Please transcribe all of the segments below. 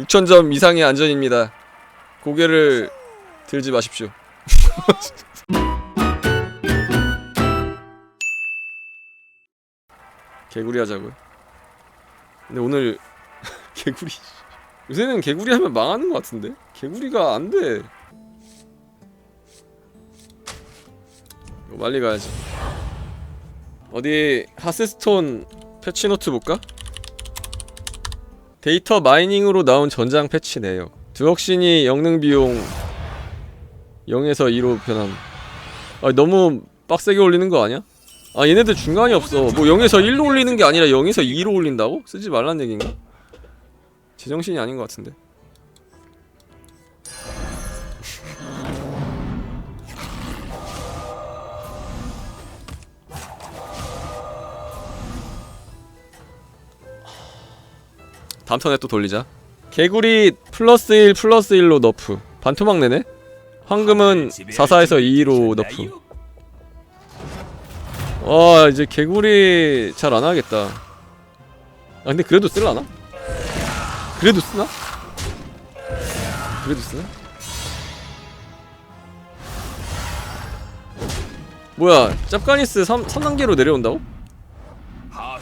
6천점 이상의 안전입니다. 고개를 들지 마십시오. 개구리 하자고요. 근데 오늘 개구리 요새는 개구리 하면 망하는 것 같은데 개구리가 안 돼. 이거 빨리 가야지. 어디 하스스톤 패치 노트 볼까? 데이터 마이닝으로 나온 전장 패치네요. 드럭신이 영능 비용 0에서 2로 변함. 아 너무 빡세게 올리는 거 아니야? 아 얘네들 중간이 없어. 뭐 0에서 1로 올리는 게 아니라 0에서 2로 올린다고? 쓰지 말란 얘기인가? 제정신이 아닌 것 같은데. 다음 턴에 또 돌리자. 개구리 플러스 1 플러스 1로 너프. 반토막 내네? 황금은 44에서 2로 너프. 와 이제 개구리 잘 안 하겠다. 아 근데 그래도 쓸라나? 그래도 쓰나? 그래도 쓰나? 뭐야 짭가니스 3, 3단계로 내려온다고?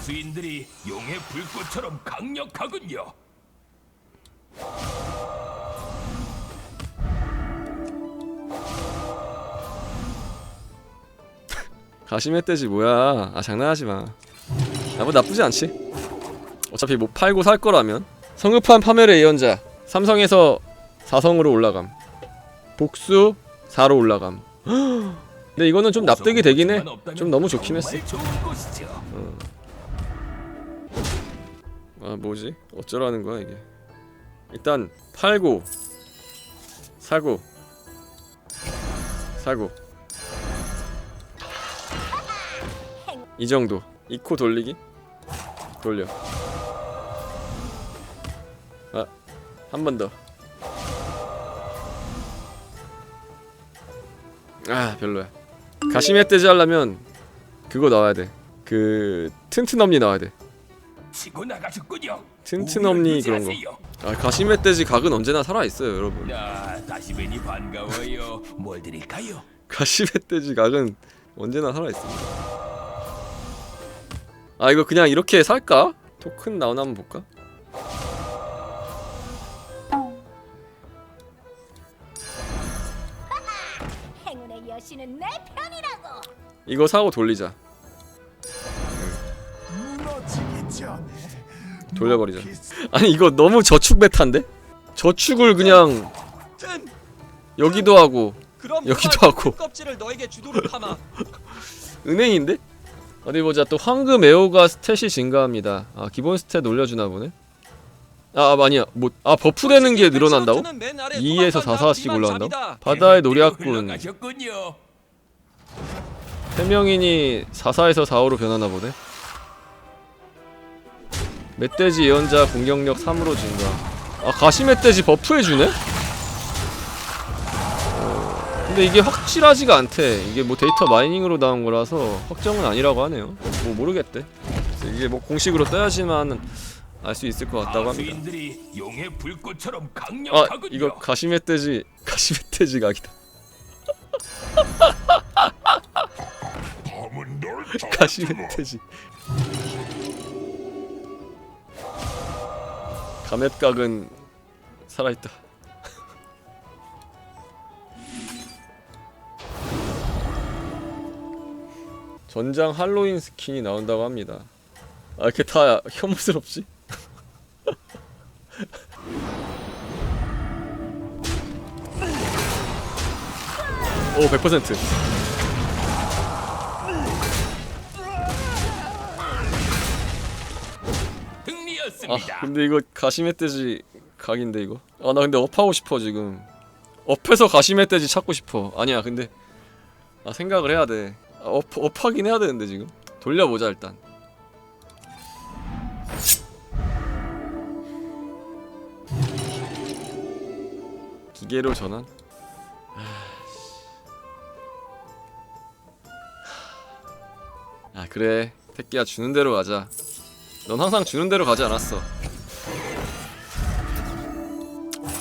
하수인들이 용의 불꽃처럼 강력하군요. 가시멧 돼지 뭐야. 아 장난하지 마. 아뭐 나쁘지 않지. 어차피 뭐 팔고 살 거라면. 성급한 파멸의 예언자 삼성에서 4성으로 올라감. 복수 4로 올라감. 근데 이거는 좀 납득이 되긴 해. 좀 너무 좋긴 했어 아 뭐지? 어쩌라는 거야 이게? 일단 팔고 사고 사고 이 정도. 이 코 돌리기? 돌려. 아 한 번 더. 아 별로야. 가시멧 돼지 하려면 그거 나와야 돼그 튼튼엄니 나와야 돼 치고 나가셨군요. 튼튼 엄니 우위를 그런 거. 아 가시멧 돼지 각은 언제나 살아 있어요, 여러분. 야, 다시 뵈니 반가워요. 뭘 드릴까요? 가시멧 돼지 각은 언제나 살아 있습니다. 아 이거 그냥 이렇게 살까? 토큰 나오나 한번 볼까? 행운의 여신은 내 편이라고. 이거 사고 돌리자. 무너지기 전에 돌려버리자. 아니 이거 너무 저축 메타인데? 저축을 그냥 여기도 하고 여기도 누가 하고. 은행인데? 어디 보자 또 황금 에어가 스탯이 증가합니다. 아 기본 스탯 올려주나 보네. 아, 아 아니야 뭐 아 버프 되는 게 늘어난다고? 2에서 4, 4씩 올라간다고? 바다의 노략군 흘러가셨군요. 세명인이 44에서 45로 변하나 보네. 멧돼지 예언자 공격력 3으로 증가. 아 가시 멧돼지 버프해주네? 어, 근데 이게 확실하지가 않대. 이게 뭐 데이터 마이닝으로 나온 거라서 확정은 아니라고 하네요. 뭐 모르겠대. 이게 뭐 공식으로 떠야지만 알 수 있을 것 같다고 합니다. 아. 이거 가시 멧돼지 가시 멧돼지 각이다. 가시 멧돼지. 가멧각은 살아있다. 전장 할로윈 스킨이 나온다고 합니다. 아 이렇게 다 혐오스럽지? 오 100%. 아 근데 이거 가시멧돼지 각인데 이거? 아 나 근데 업하고 싶어 지금. 업해서 가시멧돼지 찾고 싶어. 아니야 근데. 아 생각을 해야 돼. 아, 업, 업하긴 해야 되는데 지금. 돌려보자 일단. 기계로 전환? 아 그래. 새끼야 주는 대로 가자 넌 항상 주는 대로 가지 않았어.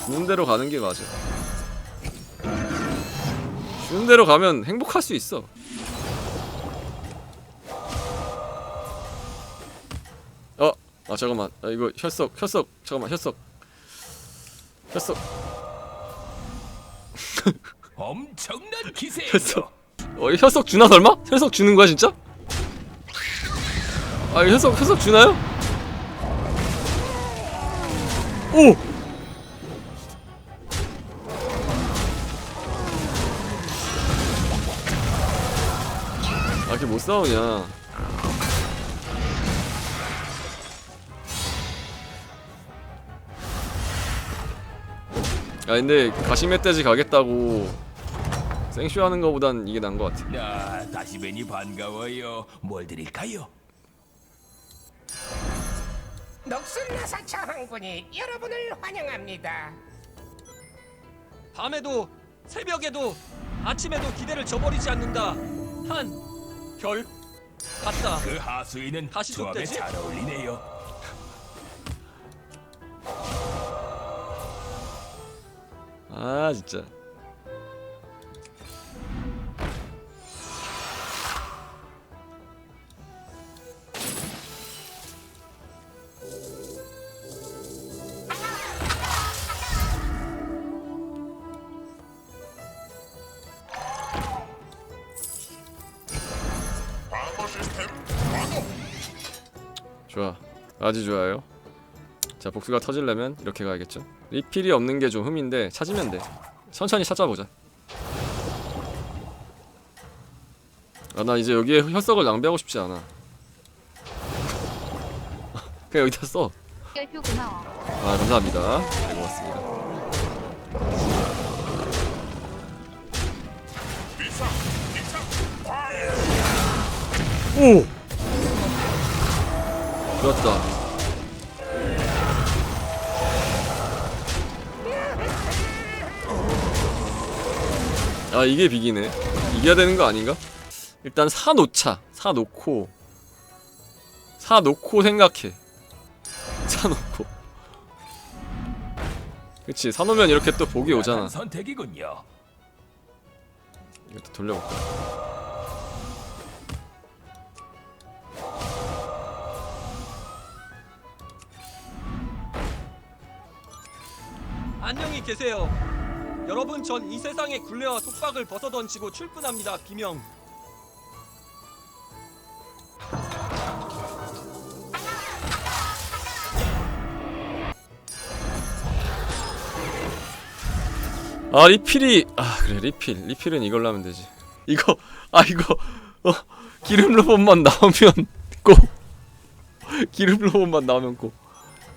주는 대로 가는 게 맞아 주는 대로 가면 행복할 수 있어 어? 아 잠깐만 아, 이거 혈석 혈석 잠깐만 혈석 혈석 엄청난 기세예요. 혈석 어 혈석 주나 설마? 혈석 주는 거야 진짜? 아 혈석 혈석 주나요? 오! 아 이렇게 못 싸우냐 아 근데 가시멧돼지 가겠다고 생쇼하는 거보단 이게 나은 것 같아 아, 다시 뵈니 반가워요. 뭘 드릴까요? 녹슨나사 차항군이 여러분을 환영합니다. 밤에도 새벽에도 아침에도 기대를 저버리지 않는다. 한별 같다. 그 하수인은 다시 좀 조합에? 잘 어울리네요. 아 진짜 아주 좋아요. 자 복수가 터지려면 이렇게 가야겠죠. 리필이 없는 게 좀 흠인데 찾으면 돼. 천천히 찾아보자. 아 나 이제 여기에 혈석을 낭비하고 싶지 않아. 그냥 여기다 별표 고마워. 감사합니다. 네 고맙습니다. 오! 좋았다 아 이게 비기네. 이겨야 되는 거 아닌가? 일단 사놓자. 사놓고. 사놓고 생각해. 사놓고. 그치 사놓으면 이렇게 또 복이 오잖아. 선택이군요. 이것도 돌려볼까? 안녕히 계세요. 여러분 전 이 세상의 굴레와 속박을 벗어던지고 출근합니다. 비명. 아 리필이 아 그래 리필 리필은 이걸로 하면 되지 이거 아 이거 어 기름 로봇만 나오면 고 기름 로봇만 나오면 고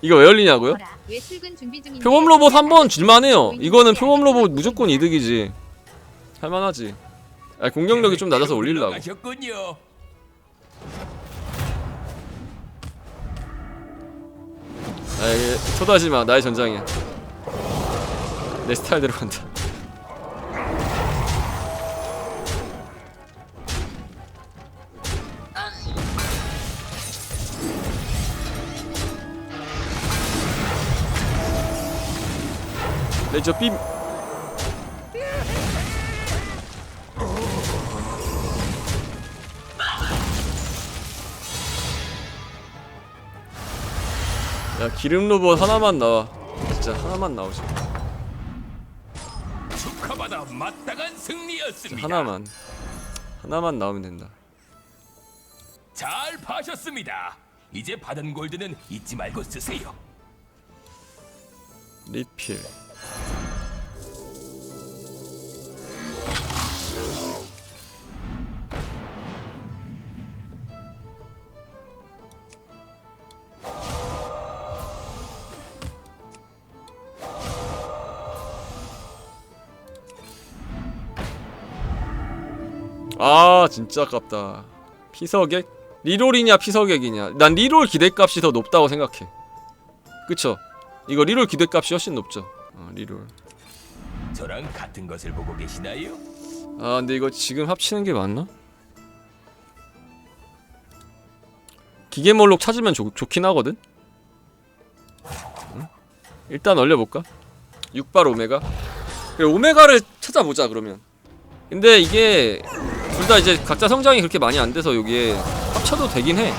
이거 왜 열리냐고요? 뭐라? 왜 출근 준비 중인데? 표범 로봇 한 번 줄만해요 이거는 표범 로봇 무조건 이득이지 할만하지 아 공격력이 좀 낮아서 올리려고 가셨군요. 아 이게 쳐다지 마 나의 전장이야 내 스타일대로 간다 레저 빔야 기름 로봇 하나만 나와 진짜 하나만 나오지 축하받아 마땅한 승리였습니다. 하나만 하나만 나오면 된다 잘 파셨습니다. 이제 받은 골드는 잊지 말고 쓰세요. 리필 진짜 아깝다 피서객? 리롤이냐 피서객이냐 난 리롤 기대값이 더 높다고 생각해 그쵸? 이거 리롤 기대값이 훨씬 높죠 어, 리롤 저랑 같은 것을 보고 계시나요? 아 근데 이거 지금 합치는 게 맞나? 기계 몰록 찾으면 좋, 좋긴 하거든? 응? 일단 얼려볼까? 6발 오메가 그래 오메가를 찾아보자 그러면 근데 이게 둘 다 이제 각자 성장이 그렇게 많이 안 돼서 여기에 합쳐도 되긴 해.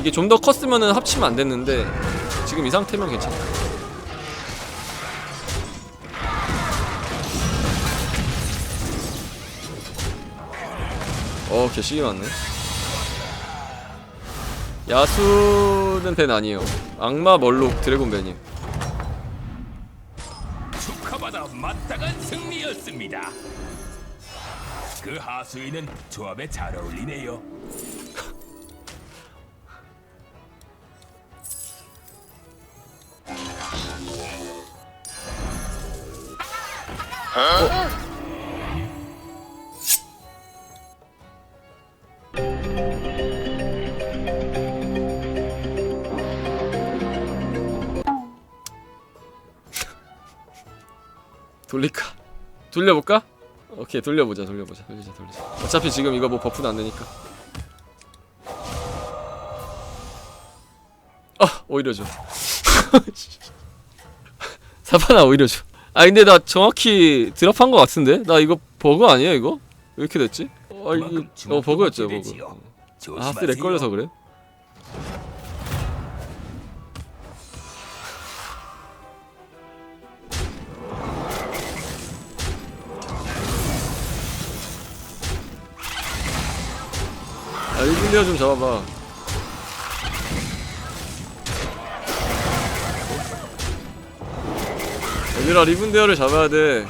이게 좀 더 컸으면은 합치면 안 됐는데 지금 이 상태면 괜찮아. 어 개시기 많네. 야수는 벤 아니에요. 악마 멀록 드래곤 벤이에요 마땅한 승리였습니다. 그 하수인은 조합에 잘 어울리네요. 돌려볼까? 오케이 돌려보자 돌려보자 돌리자 돌리자 어차피 지금 이거 뭐 버프도 안 되니까 아 오히려 줘 사바나 오히려 줘아 근데 나 정확히 드랍한 거 같은데? 나 이거 버그 아니야 이거? 왜 이렇게 됐지? 어, 이거, 어 버그였죠 버그. 아 하스 렉 걸려서 그래? 아 일분대어 좀 잡아봐. 얘들아 리븐데어를 잡아야 돼.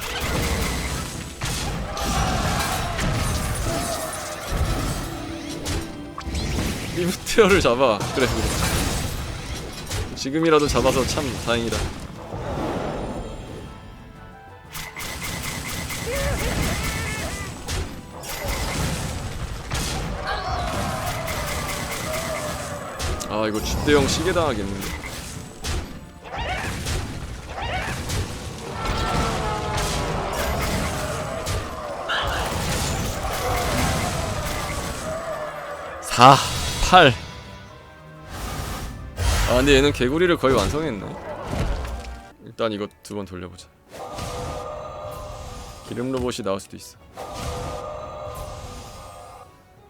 리븐데어를 잡아. 그래 그래. 지금이라도 잡아서 참 다행이다 이거 쥐대형 시계 당하겠는데 사, 팔. 아 근데 얘는 개구리를 거의 완성했네. 일단 이거 두 번 돌려보자. 기름 로봇이 나올 수도 있어.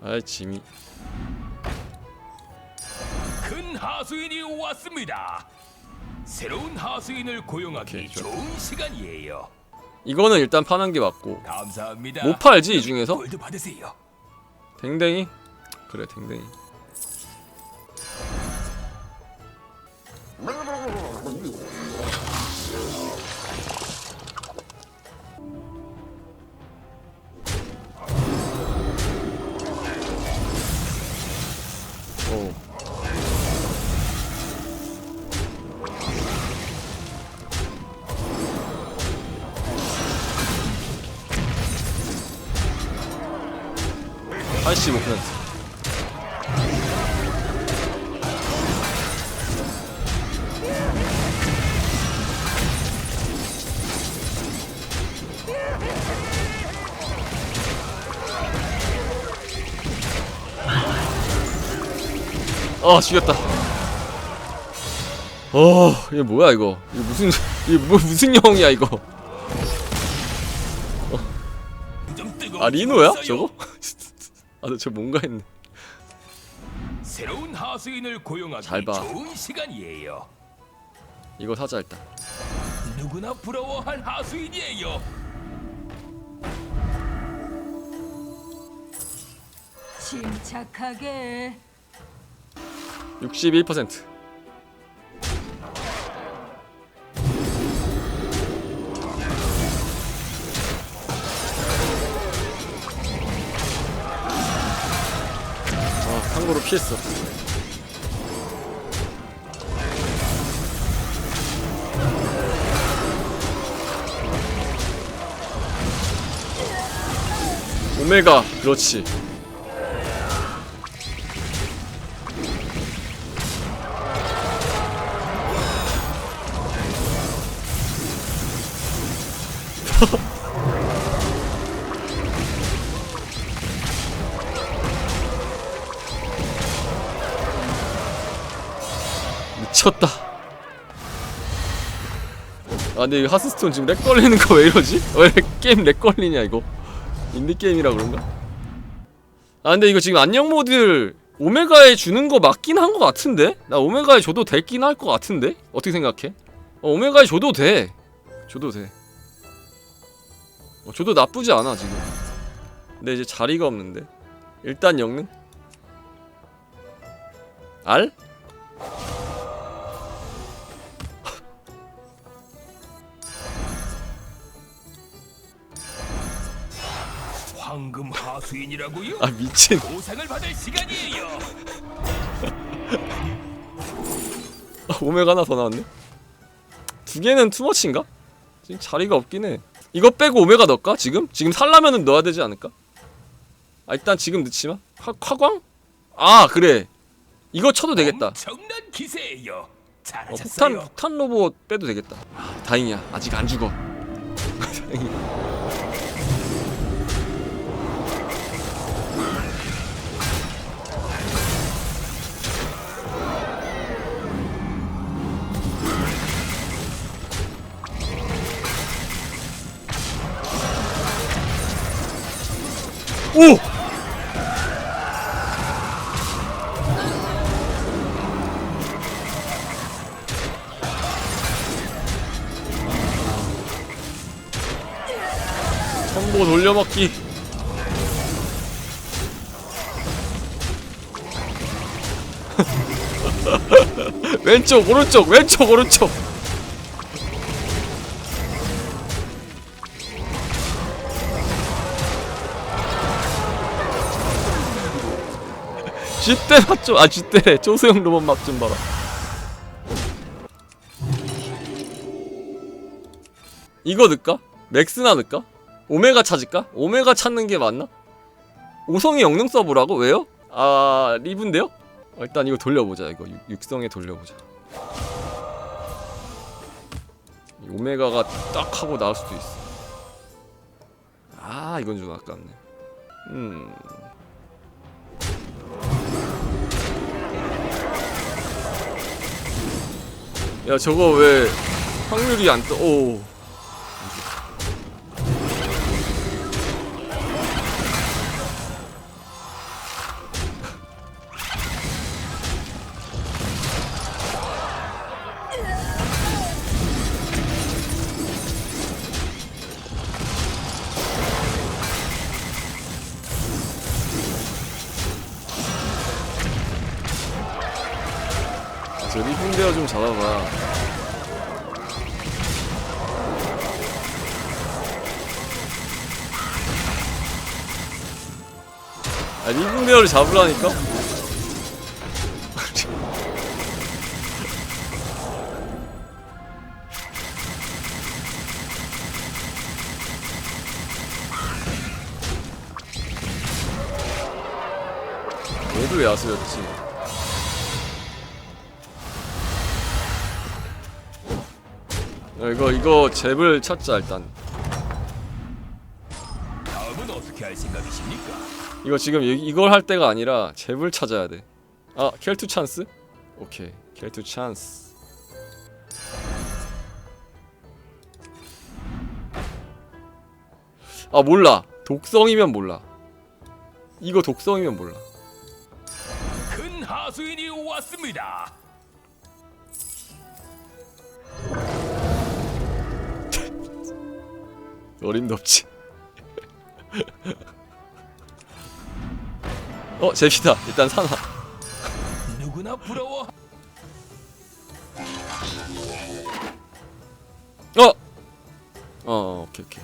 아이 짐이. 큰 하수인이 왔습니다. 새로운 하수인을 고용하기. 좋은 시간이에요. 이거는 일단 파는 게 맞고. 감사합니다. 못 팔지 이 중에서? 골드 받으세요. 댕댕이? 그래 댕댕이. 팔십오 퍼센트. 아 죽였다. 어 이게 뭐야 이거? 이거 무슨 이게 뭐 무슨 영이야 이거? 좀 뜨거운 아 리노야. 저거? 아저 뭔가 했네. 새로운 하수인을 고용하기 잘 봐. 좋은 시간이에요. 이거 사자 일단. 누구나 부러워할 하수인이에요. 침착하게 61%. 피했어. 오메가, 그렇지. 미쳤다. 아 근데 이 하스스톤 지금 렉 걸리는 거 왜 이러지? 왜 게임 렉 걸리냐 이거 인디 게임이라 그런가? 아 근데 이거 지금 안녕 모드를 오메가에 주는 거 맞긴 한 거 같은데? 나 오메가에 줘도 되긴 할 거 같은데? 어떻게 생각해? 어, 오메가에 줘도 돼 줘도 돼 어, 줘도 나쁘지 않아 지금 근데 이제 자리가 없는데 일단 영능? 알? 황금 하수인이라고요? 아 미친 보상을 받을 시간이에요. 아, 오메가 하나 더 나왔네. 두 개는 투머치인가? 지금 자리가 없긴 해. 이거 빼고 오메가 넣을까? 지금? 지금 살라면은 넣어야 되지 않을까? 아 일단 지금 넣지 마. 화, 화광? 아 그래. 이거 쳐도 되겠다. 엄청난 기세예요. 어, 잘하셨어요. 폭탄 폭탄 로봇 빼도 되겠다. 아, 다행이야. 아직 안 죽어. 다행이야. 오! 청보 돌려먹기 왼쪽 오른쪽 왼쪽 오른쪽 쥐때 맞죠? 아 쥐때 조소형 로봇 맛 좀 봐라 이거 넣을까? 맥스나 넣을까? 오메가 찾을까? 오메가 찾는 게 맞나? 오성이 영능 서브라고? 왜요? 아 리브인데요? 어, 일단 이거 돌려보자 이거 육, 육성에 돌려보자 이 오메가가 딱 하고 나올 수도 있어 아 이건 좀 아깝네 음 야 저거 왜 확률이 안 떠? 오. 저 리붕대어 좀 잡아봐. 아 리붕대어를 잡으라니까? 얘도 야수였지. 야, 이거 이거 잽을 찾자 일단. 다음은 어떻게 할 생각이십니까? 이거 지금 이, 이걸 할 때가 아니라 잽을 찾아야 돼. 아 켈투 찬스? 오케이 켈투 찬스. 아 몰라. 독성이면 몰라. 이거 독성이면 몰라. 큰 하수인이 왔습니다. 어림도 없지. 어 잽이다. 일단 사나. 누구나 부러워. 어. 어, 어 오케이 오케이.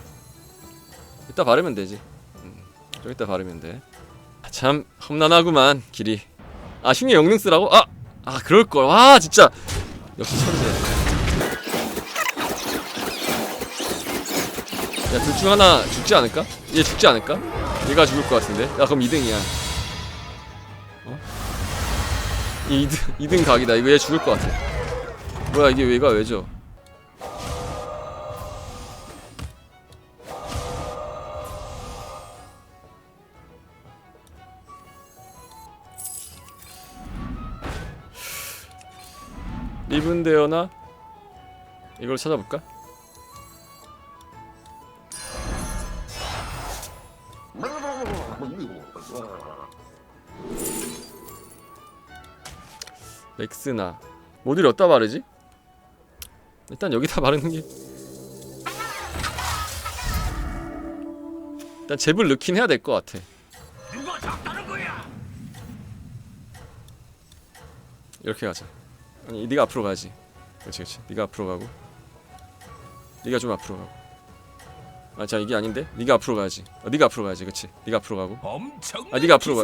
이따 바르면 되지. 음, 좀 이따 바르면 돼. 아, 참 험난하구만 길이. 아 흉의 영능 쓰라고? 아, 아 그럴 걸. 와 진짜 역시 천재. 야 둘 중 하나 죽지 않을까? 얘 죽지 않을까? 얘가 죽을 것 같은데. 야 그럼 2등이야. 어? 이 2등 2등 각이다. 이거 얘 죽을 것 같아. 뭐야 이게 왜가 왜죠? 리븐데어나 이걸 찾아볼까? 엑스나. 모듈이 어디다 바르지? 일단 여기다 바르는 게. 일단 잽을 넣긴 해야 될 것 같아? 이렇게 가자. 아니 네가 앞으로 가야지. 그렇지 그렇지. 네가 앞으로 가고. 네가 좀 앞으로 가고. 아 자 이게 아닌데? 네가 앞으로 가야지. 어, 네가 앞으로 가야지. 그렇지. 네가 앞으로 가고. 아, 네가 앞으로 가.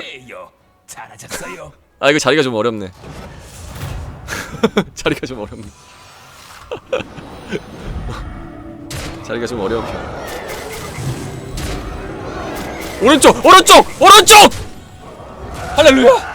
잘하셨어요. 아 이거 자리가 좀 어렵네 자리가 좀 어렵네. 자리가 좀 어려운 편 오른쪽! 오른쪽! 오른쪽! 할렐루야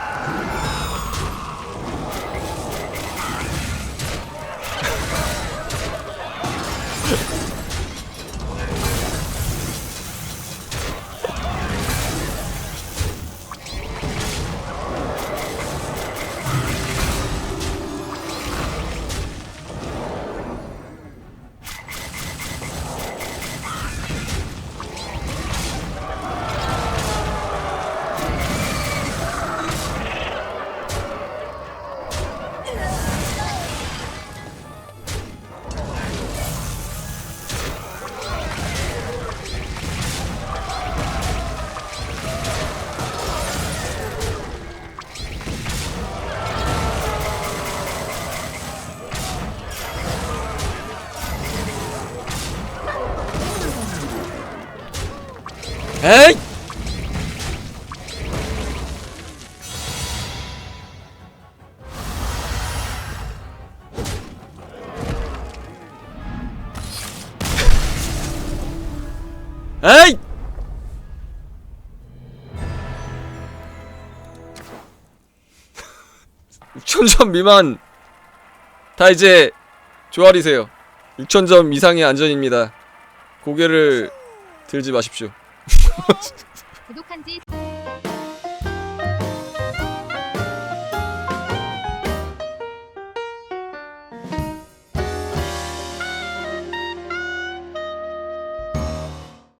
에이! 에이! 6천점 미만. 다 이제 조아리세요. 6천점 이상의 안전입니다. 고개를 들지 마십시오 구독한 지